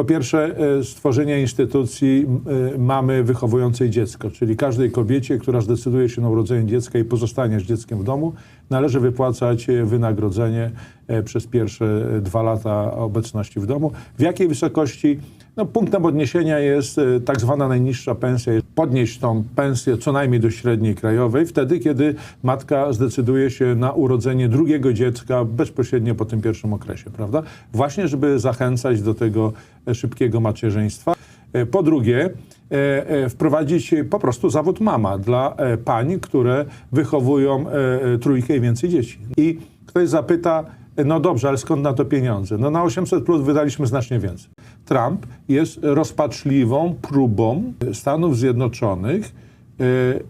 Po pierwsze, e, stworzenie instytucji e, mamy wychowującej dziecko, czyli każdej kobiecie, która zdecyduje się na urodzenie dziecka i pozostanie z dzieckiem w domu, należy wypłacać e, wynagrodzenie e, przez pierwsze e, dwa lata obecności w domu. W jakiej wysokości? No, punktem odniesienia jest tak zwana najniższa pensja. Podnieść tą pensję co najmniej do średniej krajowej, wtedy kiedy matka zdecyduje się na urodzenie drugiego dziecka bezpośrednio po tym pierwszym okresie, prawda? Właśnie, żeby zachęcać do tego szybkiego macierzyństwa. Po drugie, wprowadzić po prostu zawód mama dla e, pań, które wychowują e, e, trójkę i więcej dzieci. I ktoś zapyta, e, no dobrze, ale skąd na to pieniądze? No na 800 plus wydaliśmy znacznie więcej. Trump jest rozpaczliwą próbą Stanów Zjednoczonych e,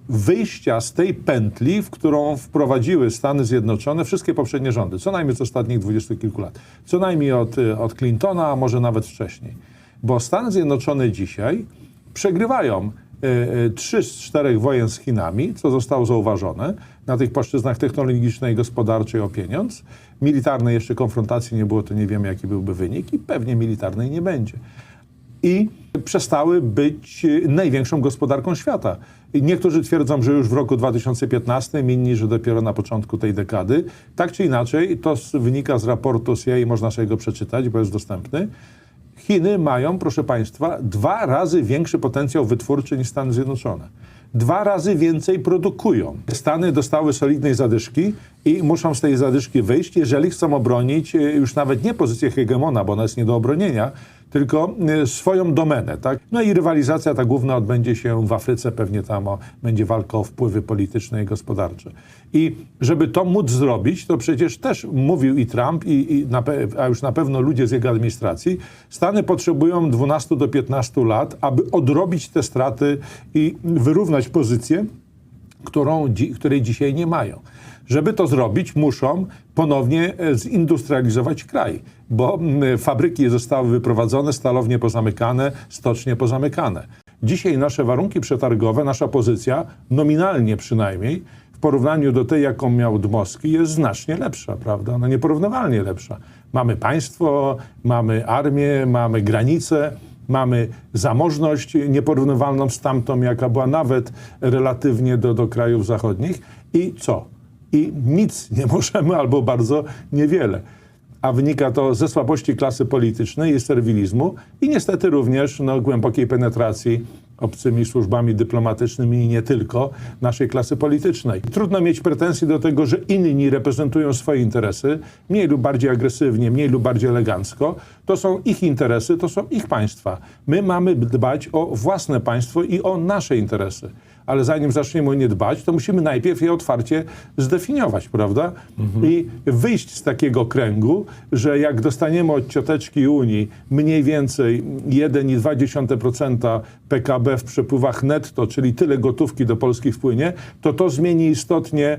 wyjścia z tej pętli, w którą wprowadziły Stany Zjednoczone wszystkie poprzednie rządy, co najmniej z ostatnich dwudziestu kilku lat. Co najmniej od, e, od Clintona, a może nawet wcześniej. Bo Stany Zjednoczone dzisiaj przegrywają e, e, trzy z czterech wojen z Chinami, co zostało zauważone na tych płaszczyznach technologicznej gospodarczej o pieniądz. Militarnej jeszcze konfrontacji nie było, to nie wiemy, jaki byłby wynik i pewnie militarnej nie będzie. I przestały być e, największą gospodarką świata. Niektórzy twierdzą, że już w roku 2015, inni, że dopiero na początku tej dekady. Tak czy inaczej, to wynika z raportu CIA i można sobie go przeczytać, bo jest dostępny. Chiny mają, proszę Państwa, dwa razy większy potencjał wytwórczy niż Stany Zjednoczone. Dwa razy więcej produkują. Stany dostały solidnej zadyszki i muszą z tej zadyszki wyjść, jeżeli chcą obronić e, już nawet nie pozycję hegemona, bo ona jest nie do obronienia, tylko e, swoją domenę. Tak? No i rywalizacja ta główna odbędzie się w Afryce, pewnie tam o, będzie walka o wpływy polityczne i gospodarcze. I żeby to móc zrobić, to przecież też mówił i Trump, i, i na, a już na pewno ludzie z jego administracji, Stany potrzebują 12 do 15 lat, aby odrobić te straty i wyrównać pozycję, którą, dzi- której dzisiaj nie mają. Żeby to zrobić, muszą ponownie e, zindustrializować kraj, bo fabryki zostały wyprowadzone, stalownie pozamykane, stocznie pozamykane. Dzisiaj nasze warunki przetargowe, nasza pozycja, nominalnie przynajmniej, w porównaniu do tej, jaką miał Dmowski, jest znacznie lepsza, prawda? No nieporównywalnie lepsza. Mamy państwo, mamy armię, mamy granice, mamy zamożność nieporównywalną z tamtą, jaka była nawet relatywnie do, do krajów zachodnich. I co? I nic nie możemy, albo bardzo niewiele. A wynika to ze słabości klasy politycznej i serwilizmu i niestety również no, głębokiej penetracji obcymi służbami dyplomatycznymi i nie tylko naszej klasy politycznej. Trudno mieć pretensje do tego, że inni reprezentują swoje interesy, mniej lub bardziej agresywnie, mniej lub bardziej elegancko. To są ich interesy, to są ich państwa. My mamy dbać o własne państwo i o nasze interesy. Ale zanim zaczniemy o nie dbać, to musimy najpierw je otwarcie zdefiniować, prawda? I wyjść z takiego kręgu, że jak dostaniemy od cioteczki Unii mniej więcej 1,2% PKB w przepływach netto, czyli tyle gotówki do Polski wpłynie, to to zmieni istotnie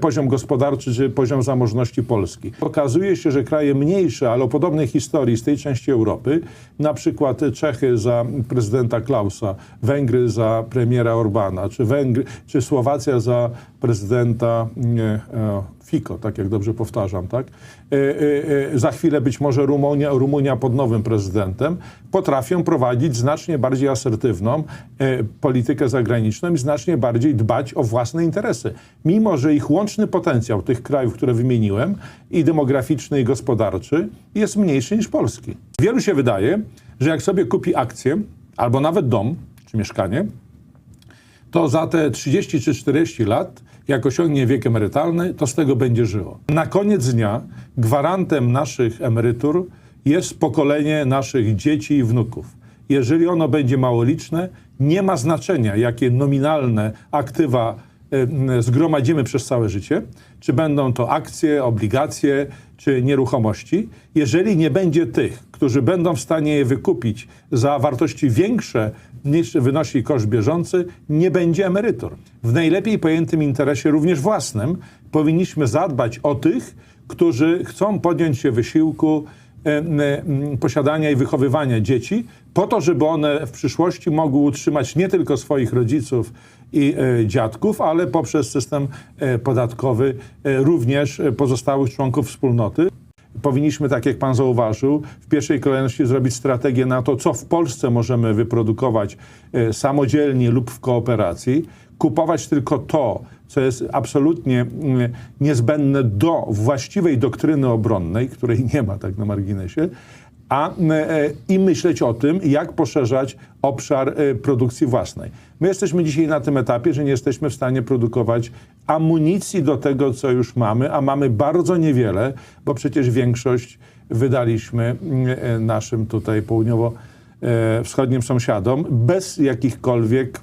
poziom gospodarczy czy poziom zamożności Polski. Okazuje się, że kraje mniejsze, ale o podobnej historii z tej części Europy, na przykład Czechy za prezydenta Klausa, Węgry za premiera Orbana, czy, Węgry, czy Słowacja za prezydenta nie, e, Fico, tak jak dobrze powtarzam, tak? E, e, e, za chwilę być może Rumunia, Rumunia pod nowym prezydentem potrafią prowadzić znacznie bardziej asertywną e, politykę zagraniczną i znacznie bardziej dbać o własne interesy. Mimo, że ich łączny potencjał tych krajów, które wymieniłem, i demograficzny, i gospodarczy, jest mniejszy niż Polski. Wielu się wydaje, że jak sobie kupi akcję, albo nawet dom, czy mieszkanie, to za te 30 czy 40 lat, jak osiągnie wiek emerytalny, to z tego będzie żyło. Na koniec dnia gwarantem naszych emerytur jest pokolenie naszych dzieci i wnuków. Jeżeli ono będzie mało liczne, nie ma znaczenia, jakie nominalne aktywa zgromadzimy przez całe życie, czy będą to akcje, obligacje, czy nieruchomości, jeżeli nie będzie tych, którzy będą w stanie je wykupić za wartości większe niż wynosi koszt bieżący, nie będzie emerytur. W najlepiej pojętym interesie, również własnym, powinniśmy zadbać o tych, którzy chcą podjąć się wysiłku posiadania i wychowywania dzieci, po to, żeby one w przyszłości mogły utrzymać nie tylko swoich rodziców i e, dziadków, ale poprzez system e, podatkowy e, również pozostałych członków wspólnoty. powinniśmy, tak jak pan zauważył, w pierwszej kolejności zrobić strategię na to, co w Polsce możemy wyprodukować samodzielnie lub w kooperacji, kupować tylko to, co jest absolutnie niezbędne do właściwej doktryny obronnej, której nie ma tak na marginesie, a, e, i myśleć o tym, jak poszerzać obszar e, produkcji własnej. My jesteśmy dzisiaj na tym etapie, że nie jesteśmy w stanie produkować amunicji do tego, co już mamy, a mamy bardzo niewiele, bo przecież większość wydaliśmy e, naszym tutaj południowo-wschodnim sąsiadom bez jakichkolwiek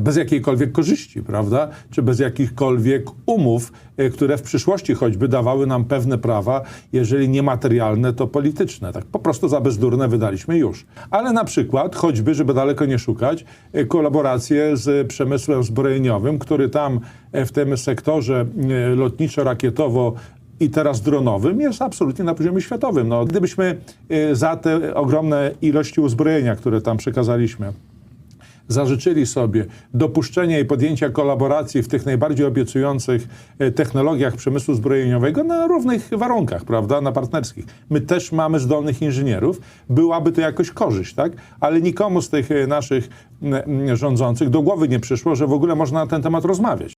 bez jakiejkolwiek korzyści, prawda? Czy bez jakichkolwiek umów, e, które w przyszłości choćby dawały nam pewne prawa, jeżeli nie materialne, to polityczne. Tak po prostu za bezdurne wydaliśmy już. Ale na przykład, choćby, żeby daleko nie szukać, e, kolaborację z przemysłem zbrojeniowym, który tam e, w tym sektorze e, lotniczo-rakietowo i teraz dronowym jest absolutnie na poziomie światowym. No, gdybyśmy e, za te ogromne ilości uzbrojenia, które tam przekazaliśmy, zażyczyli sobie dopuszczenia i podjęcia kolaboracji w tych najbardziej obiecujących e, technologiach przemysłu zbrojeniowego na równych warunkach, prawda, na partnerskich. My też mamy zdolnych inżynierów, byłaby to jakoś korzyść, tak? Ale nikomu z tych e, naszych rządzących do głowy nie przyszło, że w ogóle można na ten temat rozmawiać.